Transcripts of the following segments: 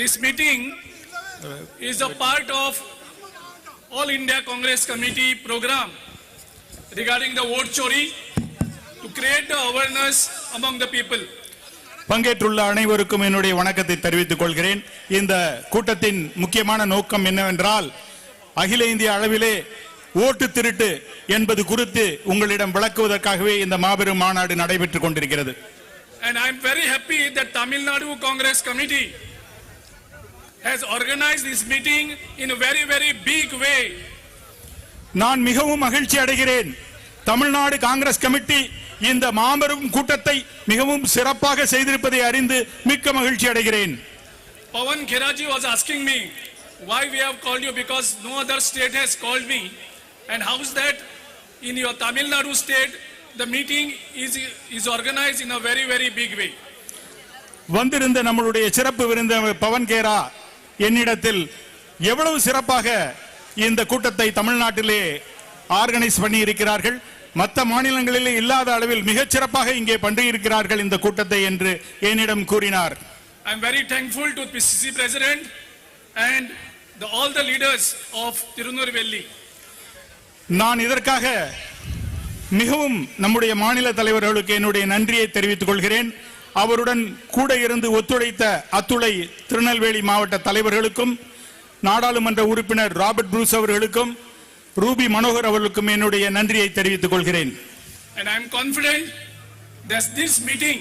This meeting is a part of All India Congress Committee program regarding the vote chori to create the awareness among the people. பங்கேற்றுள்ள அனைவருக்கும் என்னுடைய வணக்கத்தை தெரிவித்துக் கொள்கிறேன் இந்த கூட்டத்தின் முக்கியமான நோக்கம் என்னவென்றால் அகில இந்திய அளவிலே ஓட்டு திருட்டு என்பது குறித்து உங்களிடம் விளக்குவதற்காகவே இந்த மாபெரும் மாநாடு நடைபெற்றுக் கொண்டிருக்கிறது And I am very happy that Tamil Nadu Congress Committee has organized this meeting in a very, very big way. நான் மிகவும் மகிழ்ச்சி அடைகிறேன் தமிழ்நாடு காங்கிரஸ் கமிட்டி இந்த மாபெரும் கூட்டத்தை மிகவும் சிறப்பாக செய்திருப்பதை அறிந்து மிக்க மகிழ்ச்சி அடைகிறேன் Kheraji was asking me why we have called you because no other state has called me. And how is that in your Tamil Nadu state, the meeting is, is organized in a very, very big way. வந்திருந்த நம்மளுடைய சிறப்பு விருந்த பவன் கேரா என்னிடத்தில் எவ்வளவு சிறப்பாக இந்த கூட்டத்தை தமிழ்நாட்டிலே organise பண்ணி இருக்கிறார்கள் மற்ற மாநிலங்களிலே இல்லாத அளவில் மிகச் சிறப்பாக இங்கே பண்ணியிருக்கிறார்கள் இந்த கூட்டத்தை என்று என்னிடம் கூறினார். I'm very thankful to PCC President and the, all the leaders of Tirunurvelli. நான் இதற்காக மிகவும் நம்முடைய மாநில தலைவர்களுக்கு என்னுடைய நன்றியை தெரிவித்துக் கொள்கிறேன். அவருடன் கூட இருந்து ஒத்துழைத்த அத்துளை திருநெல்வேலி மாவட்ட தலைவர்களுக்கும் நாடாளுமன்ற உறுப்பினர் ராபர்ட் ப்ரூஸ் அவர்களுக்கும் ரூபி மனோகர் அவர்களுக்கும் என்னுடைய நன்றியை தெரிவித்துக் கொள்கிறேன் And I'm confident that this meeting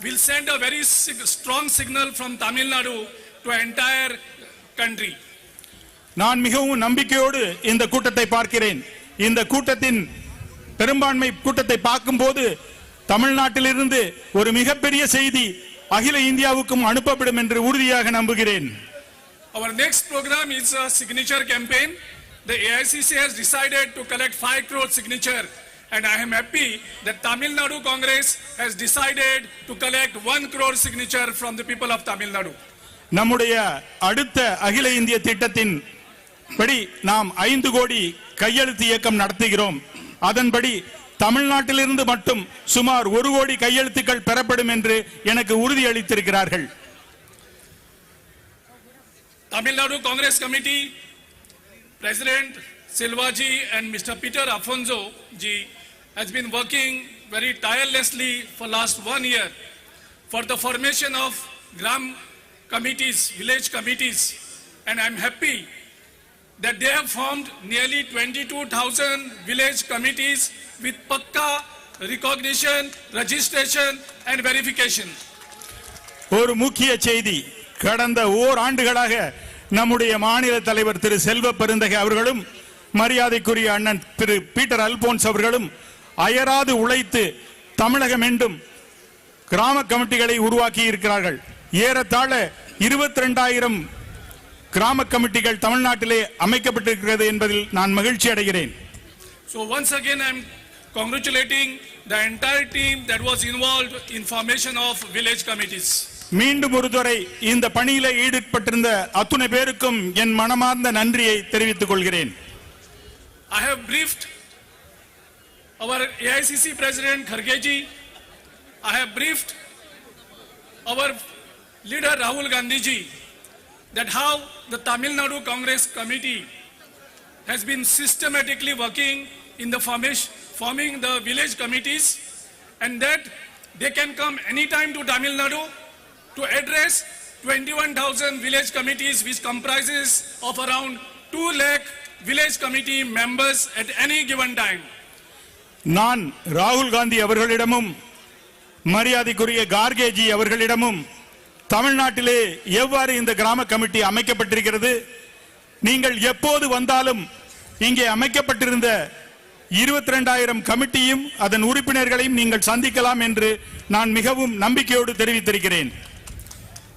will send a very strong signal from Tamil Nadu to entire country. நான் மிகவும் நம்பிக்கையோடு இந்த கூட்டத்தை பார்க்கிறேன் இந்த கூட்டத்தின் பெரும்பான்மை கூட்டத்தை பார்க்கும்போது தமிழ்நாட்டிலிருந்து ஒரு மிகப்பெரிய செய்தி அகில இந்தியாவுக்கும் அனுப்பப்படும் என்று உறுதியாக நம்புகிறேன் Our next program is a signature campaign. The AICC has decided to collect 5 crore signature and I am happy that Tamil Nadu Congress has decided to collect 1 crore signature from the people of Tamil Nadu. நம்முடைய அடுத்த அகில இந்திய திட்டத்தின் படி நாம் ஐந்து கோடி கையெழுத்து இயக்கம் நடத்துகிறோம் அதன்படி தமிழ்நாட்டிலிருந்து மட்டும் சுமார் ஒரு கோடி கையெழுத்துக்கள் பெறப்படும் என்று எனக்கு உறுதியளித்திருக்கிறார்கள் Tamil Nadu Congress Committee, President Silvaji and Mr. Peter Afonso ji has been working very tirelessly for last one year for the formation of Gram committees, village committees. And I'm happy that they have formed nearly 22,000 village committees with pakka recognition, registration and verification. ஒரு முக்கிய செய்தி. கடந்த ஓர் ஆண்டுகளாக நம்முடைய மாநில தலைவர் திரு செல்வ பெருந்தகை அவர்களும் மரியாதைக்குரிய அண்ணன் திரு பீட்டர் அல்போன்ஸ் அவர்களும் அயராது உழைத்து தமிழகம் எங்கும் கிராம கமிட்டிகளை உருவாக்கி இருக்கிறார்கள். ஏறத்தாழ இருபத்தி ரெண்டாயிரம் கிராம கமிட்டிகள் தமிழ்நாட்டிலே அமைக்கப்பட்டிருக்கிறது என்பதில் நான் மகிழ்ச்சி அடைகிறேன். So once again, I'm congratulating the entire team that was involved in formation of village committees. மீண்டும் ஒருமுறை இந்த பணியில ஈடுபட்டிருந்த அத்துணை பேருக்கும் என் மனமார்ந்த நன்றியை தெரிவித்துக் கொள்கிறேன் I have briefed our AICC President Khargeji. I have briefed our leader Rahul Gandhi ji that how the Tamil Nadu Congress Committee has been systematically working in the formation, forming the village committees and that they can come anytime to Tamil Nadu to address 21,000 village committees which comprises of around 2 lakh village committee members at any given time. நான் ராகுல் காந்தி அவர்களிடமும் மரியாதைக்குரிய கார்கேஜி அவர்களிடமும் தமிழ்நாட்டிலே எவ்வாறு இந்த கிராம committee அமைக்கப்பட்டிருக்கிறது நீங்கள் எப்போது வந்தாலும் இங்கே அமைக்கப்பட்டிருந்த இருபத்தி ரெண்டாயிரம் கமிட்டியும் அதன் உறுப்பினர்களையும் நீங்கள் சந்திக்கலாம் என்று நான் மிகவும் நம்பிக்கையோடு தெரிவித்திருக்கிறேன்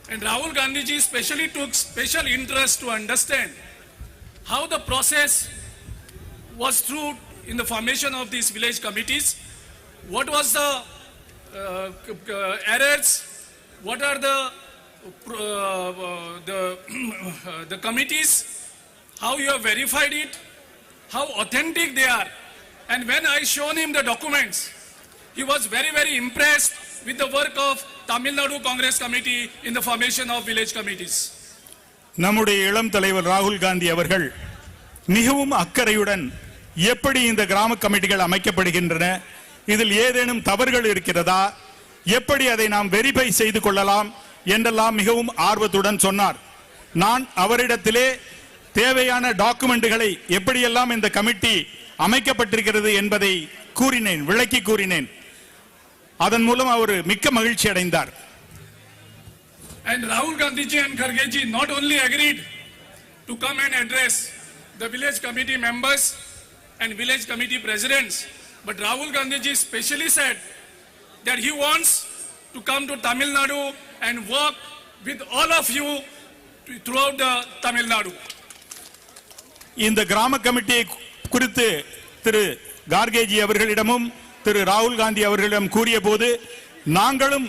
And Rahul Gandhi ji specially took special interest to understand how the process was through in the formation of these village committees. What was the uh, c- uh, errors? What are the uh, uh, the the committees? How you have verified it? How authentic they are? And when I shown him the documents, he was very very impressed with the work of Tamil Nadu Congress Committee in the formation of village committees. நம்முடைய இளம் தலைவர் ராகுல் காந்தி அவர்கள் மிகவும் அக்கறையுடன் எப்படி இந்த கிராம கமிட்டிகள் அமைக்கப்படுகின்றன இதில் ஏதேனும் தவறுகள் இருக்கிறதா எப்படி அதை நாம் வெரிஃபை செய்து கொள்ளலாம் என்றெல்லாம் மிகவும் ஆர்வத்துடன் சொன்னார் நான் அவரிடத்திலே தேவையான டாக்குமெண்ட்டுகளை எப்படியெல்லாம் இந்த கமிட்டி அமைக்கப்பட்டிருக்கிறது என்பதை கூறினேன் விளக்கி கூறினேன் அதன் மூலம் அவர் மிக்க மகிழ்ச்சி அடைந்தார் And Rahul Gandhi ji and Kharge ji not only agreed to come and address the village committee members and village committee presidents, but Rahul Gandhi ji specially said that he wants to come to Tamil Nadu and work with all of you throughout the Tamil Nadu. இந்த கிராம கமிட்டியை குறித்து திரு கார்கேஜி அவர்களிடமும் திரு ராகுல் காந்தி அவர்களிடம் கூறிய போது நாங்களும்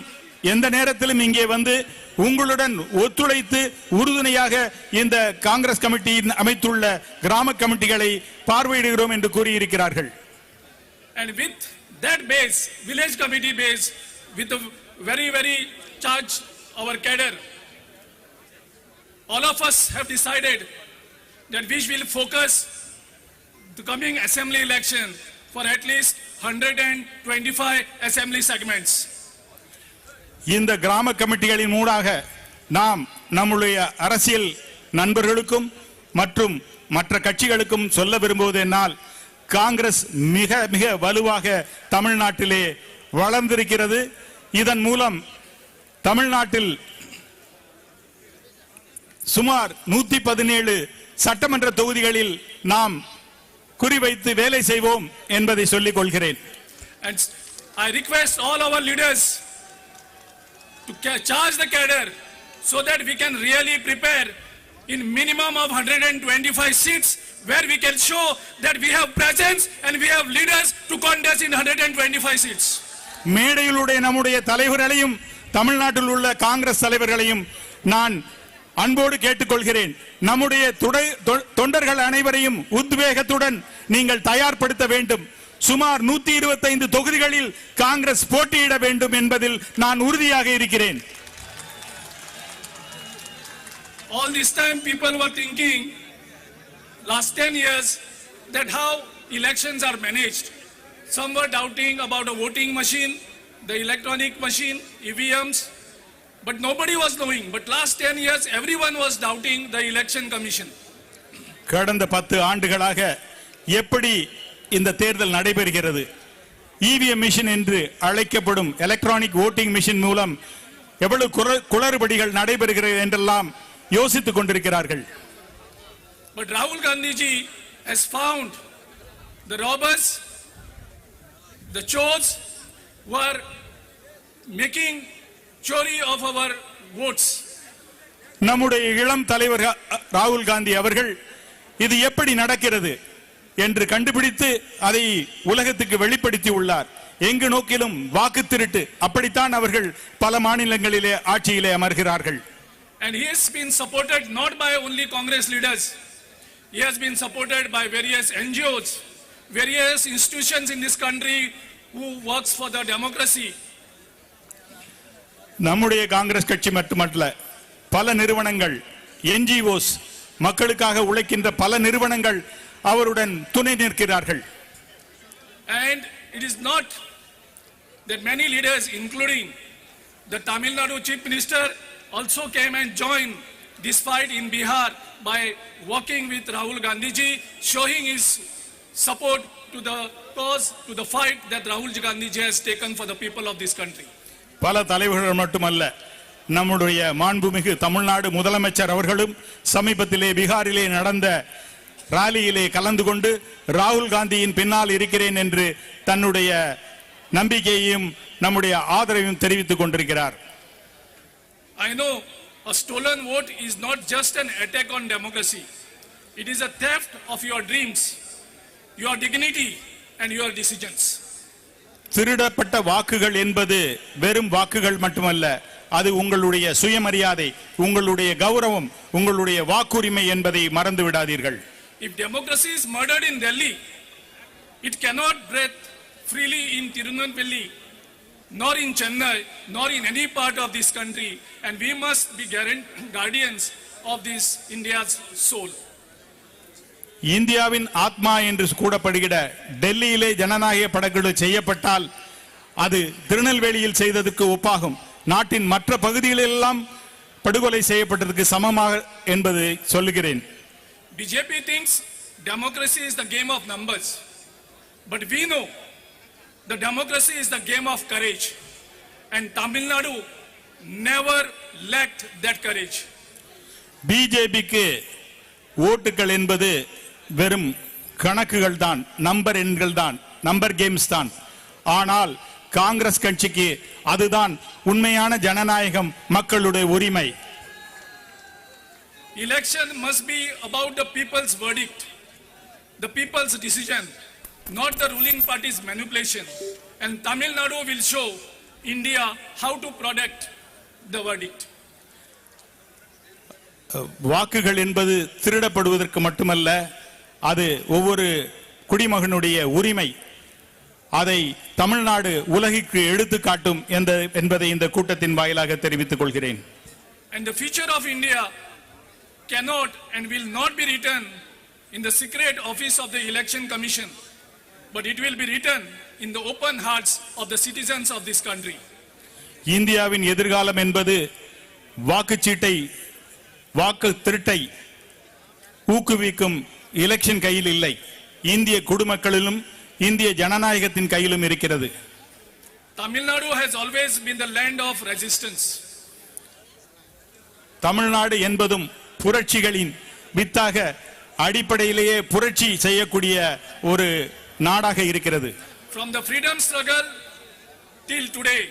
எந்த நேரத்திலும் இங்கே வந்து உங்களுடன் ஒத்துழைத்து உறுதுணையாக இந்த காங்கிரஸ் கமிட்டியின் அமைத்துள்ள கிராம கமிட்டிகளை பார்வையிடுகிறோம் என்று கூறியிருக்கிறார்கள். And with that base, village committee base, with a very, very charged our cadre, all of us have decided that we will focus to coming assembly election for at least 125 assembly segments. இந்த கிராம கமிட்டிகளின் மூடாக நாம் நம்முடைய அரசியல் நண்பர்களுக்கும் மற்றும் மற்ற கட்சிகளுக்கும் சொல்ல விரும்புவது என்னால் காங்கிரஸ் மிக மிக வலுவாக தமிழ்நாட்டிலே வளர்ந்திருக்கிறது இதன் மூலம் தமிழ்நாட்டில் சுமார் நூத்தி பதினேழு சட்டமன்ற தொகுதிகளில் நாம் குறிவைத்து வேலை செய்வோம் என்பதை சொல்லிக் கொள்கிறேன் And I request all our leaders to charge the cadre so that we can really prepare in minimum of 125 seats where we can show that we have presence and we have leaders to contest in 125 seats. மேடையிலுடைய நம்முடைய தலைவர்களையும் தமிழ்நாட்டில் உள்ள காங்கிரஸ் தலைவர்களையும் நான் அன்போடு கேட்டுக்கொள்கிறேன் நம்முடைய துடை- தொண்டர்கள் அனைவரையும் உத்வேகத்துடன் நீங்கள் தயார்படுத்த வேண்டும் சுமார் நூத்தி இருபத்தைந்து தொகுதிகளில் காங்கிரஸ் போட்டியிட வேண்டும் என்பதில் நான் உறுதியாக இருக்கிறேன் All this time people were thinking last 10 years that how elections are managed. Some were doubting about a voting machine, the electronic machine, EVMs, but nobody was knowing. But last 10 years everyone was doubting the election commission. கடந்த பத்து ஆண்டுகளாக எப்படி இந்த தேர்தல் நடைபெறுகிறது EVM machine என்று அழைக்கப்படும் electronic voting machine மூலம் எவ்வளவு குளறுபடிகள் நடைபெறுகிறது என்றெல்லாம் யோசித்துக் கொண்டிருக்கிறார்கள் But Rahul Gandhi ji has found the robbers, the chores were making chori of our votes. நம்முடைய இளம் தலைவர் ராகுல் காந்தி அவர்கள் இது எப்படி நடக்கிறது என்று கண்டுபிடித்து அதை உலகத்துக்கு வெளிப்படுத்தி உள்ளார் எங்கு நோக்கிலும் வாக்கு திருட்டு அப்படித்தான் அவர்கள் பல மாநிலங்களிலே ஆட்சியிலே அமர்கிறார்கள் And he has been supported not by only Congress leaders. He has been supported by various NGOs, various institutions in this country who works for the democracy. நம்முடைய காங்கிரஸ் கட்சி மட்டுமல்ல பல நிறுவனங்கள் என்ஜிஓஸ் மக்களுக்காக உழைக்கின்ற பல நிறுவனங்கள் அவருடன் துணை நிற்கிறார்கள் And it is not that many leaders, including the Tamil Nadu Chief Minister, also came and joined this fight in Bihar by walking with Rahul Gandhi ji, showing his support to the cause, to the fight that Rahul Gandhi ji has taken for the people of this country. பல தலைவர்கள் மட்டுமல்ல நம்முடைய மாண்புமிகு தமிழ்நாடு முதலமைச்சர் அவர்களும் சமீபத்திலே பீகாரிலே நடந்த ராலியிலே கலந்து கொண்டு ராகுல் காந்தியின் பின்னால் இருக்கிறேன் என்று தன்னுடைய நம்பிக்கையையும் நம்முடைய ஆதரவையும் தெரிவித்துக் கொண்டிருக்கிறார் I know a stolen vote is not just an attack on democracy. It is a theft of your dreams, your dignity and your decisions. திருடப்பட்ட வாக்குகள் என்பது வெறும் வாக்குகள் மட்டுமல்ல அது உங்களுடைய சுயமரியாதை உங்களுடைய கௌரவம் உங்களுடைய வாக்குரிமை என்பதை மறந்து விடாதீர்கள் If democracy is murdered in Delhi, it cannot breathe freely in Tirunelveli, nor in Chennai, nor in any part of this country. And we must be guaran- guardians of this India's soul. இந்தியாவின் ஆத்மா என்று கூடப்படுகிற டெல்லியிலே ஜனநாயக படக்குழு செய்யப்பட்டால் அது திருநெல்வேலியில் செய்ததற்கு ஒப்பாகும் நாட்டின் மற்ற பகுதிகளெல்லாம் படுகொலை செய்யப்பட்டதற்கு சமமாக என்பதை சொல்லுகிறேன் BJP thinks democracy is the game of numbers. But we know the democracy is the game of courage. And Tamil Nadu never lacked that courage. பிஜேபிக்கு ஓட்டுகள் என்பது வெறும் கணக்குகள் தான் நம்பர் எண்கள் தான் நம்பர் கேம்ஸ் தான் ஆனால் காங்கிரஸ் கட்சிக்கு அதுதான் உண்மையான ஜனநாயகம் மக்களுடைய உரிமை Election must be about the people's verdict, the people's decision, not the ruling party's manipulation. And Tamil Nadu will show India how to protect the verdict. வாக்குகள் என்பது திருடப்படுவதற்கு மட்டுமல்ல அது ஒவ்வொரு குடிமகனுடைய உரிமை அதை தமிழ்நாடு உலகிற்கு எடுத்துக்காட்டும் என்ற என்பதை இந்த கூட்டத்தின் வாயிலாக தெரிவித்துக் கொள்கிறேன் And the future of India cannot and will not be written in the secret office of the Election Commission, but it will be written in the open hearts of the citizens of this country. இந்தியாவின் எதிர்காலம் என்பது வாக்குச்சீட்டை வாக்கு திருட்டை ஊக்குவிக்கும் election கையில் இல்லை இந்திய குடிமக்களிலும் இந்திய ஜனநாயகத்தின் கையிலும் இருக்கிறது Nadu has always been the land of resistance. Tamil Nadu என்பதும் புரட்சிகளின் வித்தாக அடிப்படையிலேயே புரட்சி செய்யக்கூடிய ஒரு நாடாக இருக்கிறது From the freedom struggle till today,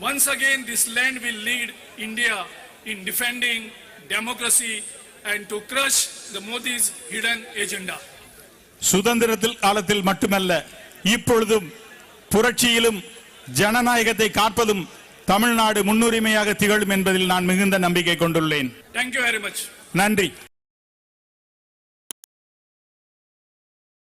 once again this land will lead India in defending democracy and to crush the Modi's hidden agenda. சுதந்திரத்தில் காலத்தில் மட்டுமல்ல இப்பொழுதும் புரட்சியிலும் ஜனநாயகத்தை காப்பதும் தமிழ்நாடு முன்னுரிமையாக திகழும் என்பதில் நான் மிகுந்த நம்பிக்கை கொண்டுள்ளேன் Thank you very much. நன்றி